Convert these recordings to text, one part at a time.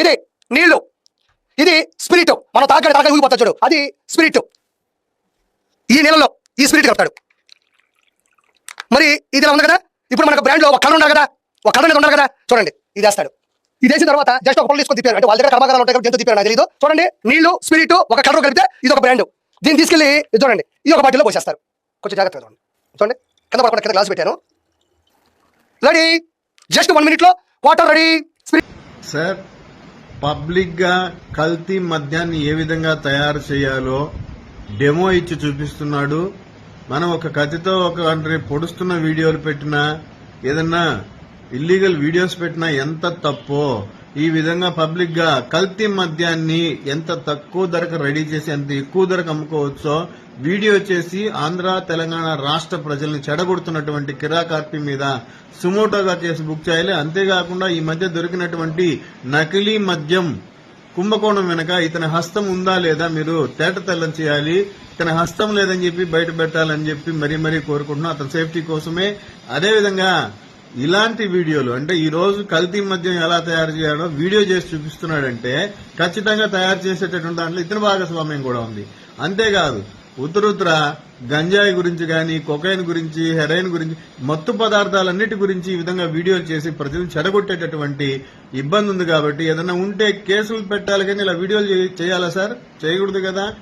ఇది నీళ్ళు. ఇది స్పిరిట్. మనం తాగడ తాగ ఊగిపోతా చూడు. అది స్పిరిట్. ఈ నీళ్ళలో ఈ స్పిరిట్ కడతాడు మరి ఇది ఇలా ఉంది కదా? ఇప్పుడు మనకు బ్రాండ్లో ఒక కళ ఉండాలి కదా? ఒక కళ అనేది ఉండాలి కదా? చూడండి. ఇది వేస్తాడు. ఇది వేసిన తర్వాత జస్ట్ ఒక పొలం తీసుకొని తిప్పారు. అంటే వాళ్ళ దగ్గర కర్మాగారాలు ఉంటాయి కాబట్టి జంతు తిప్పారు నాకు తెలియదు చూడండి. నీళ్ళు స్పిరిట్ ఒక కలర్ కలిపితే ఇది ఒక బ్రాండ్ దీన్ని తీసుకెళ్ళి ఇది చూడండి. ఇది ఒక బాటిల్లో పోసేస్తారు. కొంచెం జాగ్రత్తగా చూడండి. చూడండి. కింద పడకుండా కింద గ్లాస్ పెట్టాను. రెడీ జస్ట్ వన్ మినిట్లో వాటర్ రెడీ స్పిరిట్ సార్ పబ్లిక్గా కల్తీ మద్యాన్ని ఏ విధంగా తయారు చేయాలో డెమో ఇచ్చి చూపిస్తున్నాడు. మనం ఒక కత్తితో ఒక అంటే పొడుస్తున్న వీడియోలు పెట్టినా ఏదన్నా ఇల్లీగల్ వీడియోస్ పెట్టినా ఎంత తప్పో ఈ విధంగా పబ్లిక్గా కల్తీ మద్యాన్ని ఎంత తక్కువ ధరకు రెడీ చేసి ఎంత ఎక్కువ ధరకు అమ్ముకోవచ్చో వీడియో చేసి ఆంధ్ర తెలంగాణ రాష్ట్ర ప్రజల్ని చెడగొడుతున్నటువంటి కిరాకార్పి మీద సుమోటోగా కేసు బుక్ చేయాలి. అంతేకాకుండా ఈ మధ్య దొరికినటువంటి నకిలీ మద్యం కుంభకోణం వెనక ఇతని హస్తం ఉందా లేదా మీరు తేట తెల్లం చేయాలి. ఇతని హస్తం లేదని చెప్పి బయట పెట్టాలని చెప్పి మరీ మరీ కోరుకుంటున్నాం. అతని సేఫ్టీ కోసమే. అదేవిధంగా ఇలాంటి వీడియోలు అంటే ఈ రోజు కల్తీ మద్యం ఎలా తయారు చేయాలో వీడియో చేసి చూపిస్తున్నాడంటే ఖచ్చితంగా తయారు చేసేటటువంటి దాంట్లో ఇతని భాగస్వామ్యం కూడా ఉంది. అంతేకాదు ఉత్తరుత్తర గంజాయి గురించి కానీ కొకైన్ గురించి హెరైన్ గురించి మత్తు పదార్థాలన్నిటి గురించి ఈ విధంగా వీడియోలు చేసి ప్రజలు చెడగొట్టేటటువంటి ఇబ్బంది ఉంది కాబట్టి ఏదైనా ఉంటే కేసులు పెట్టాలి కానీ ఇలా వీడియోలు చేయాలా సార్? చేయకూడదు కదా.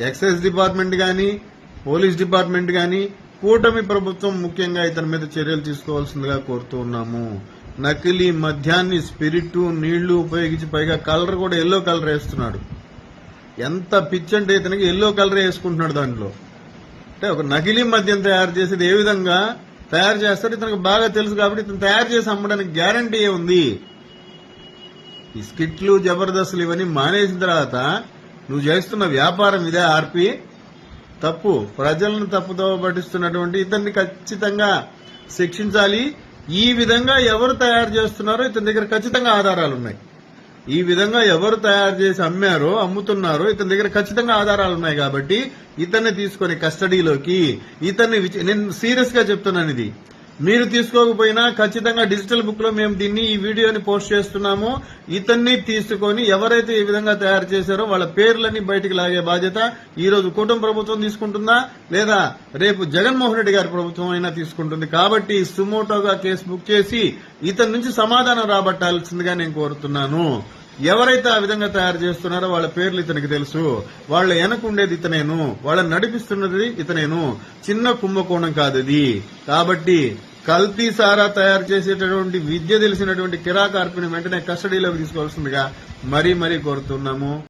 ఎక్సైజ్ డిపార్ట్మెంట్ గాని పోలీస్ డిపార్ట్మెంట్ గాని కూటమి ప్రభుత్వం ముఖ్యంగా ఇతని మీద చర్యలు తీసుకోవాల్సిందిగా కోరుతూ ఉన్నాము. నకిలీ మద్యాన్ని స్పిరిట్ నీళ్ళు ఉపయోగించి పైగా కలర్ కూడా ఎల్లో కలర్ వేస్తున్నాడు. ఎంత పిచ్ అంటే ఇతనికి ఎల్లో కలర్ వేసుకుంటున్నాడు దాంట్లో. అంటే ఒక నకిలీ మద్యం తయారు చేసేది ఏ విధంగా తయారు చేస్తాడు ఇతనికి బాగా తెలుసు కాబట్టి ఇతను తయారు చేసి అమ్మడానికి గ్యారంటీ ఉంది. ఈ స్కిట్లు జబర్దస్తులు ఇవన్నీ మానేసిన తర్వాత నువ్వు చేస్తున్న వ్యాపారం ఇదే ఆర్పి. తప్పు. ప్రజలను తప్పుతో పట్టిస్తున్నటువంటి ఇతన్ని ఖచ్చితంగా శిక్షించాలి. ఈ విధంగా ఎవరు తయారు చేస్తున్నారో ఇతని దగ్గర ఖచ్చితంగా ఆధారాలు ఉన్నాయి. ఈ విధంగా ఎవరు తయారు చేసి అమ్మారో అమ్ముతున్నారో ఇతని దగ్గర ఖచ్చితంగా ఆధారాలు ఉన్నాయి కాబట్టి ఇతన్ని తీసుకొని కస్టడీలోకి ఇతన్ని నేను సీరియస్గా చెప్తున్నాను ఇది. మీరు తీసుకోకపోయినా ఖచ్చితంగా డిజిటల్ బుక్లో మేము దీన్ని ఈ వీడియోని పోస్ట్ చేస్తున్నాము. ఇతన్ని తీసుకొని ఎవరైతే ఈ విధంగా తయారు చేశారో వాళ్ళ పేర్లని బయటికి లాగే బాధ్యత. ఈ రోజు కుటుంబ ప్రభుత్వం తీసుకుంటుందా? లేదా రేపు జగన్మోహన్ రెడ్డి గారి ప్రభుత్వం అయినా తీసుకుంటుంది. కాబట్టి సుమోటోగా కేసు బుక్ చేసి ఇతని నుంచి సమాధానం రాబట్టాల్సిందిగా నేను కోరుతున్నాను. ఎవరైతే ఆ విధంగా తయారు చేస్తున్నారో వాళ్ళ పేర్లు ఇతనికి తెలుసు. వాళ్ళ వెనకుండేది ఇతనేను. వాళ్ళని నడిపిస్తున్నది ఇతనేను. చిన్న కుంభకోణం కాదు ఇది. కాబట్టి కల్తీ సారా తయారు చేసేటటువంటి విద్య తెలిసినటువంటి కిరాకార్పిని వెంటనే కస్టడీలోకి తీసుకోవాల్సిందిగా మరీ మరీ కోరుతున్నాము.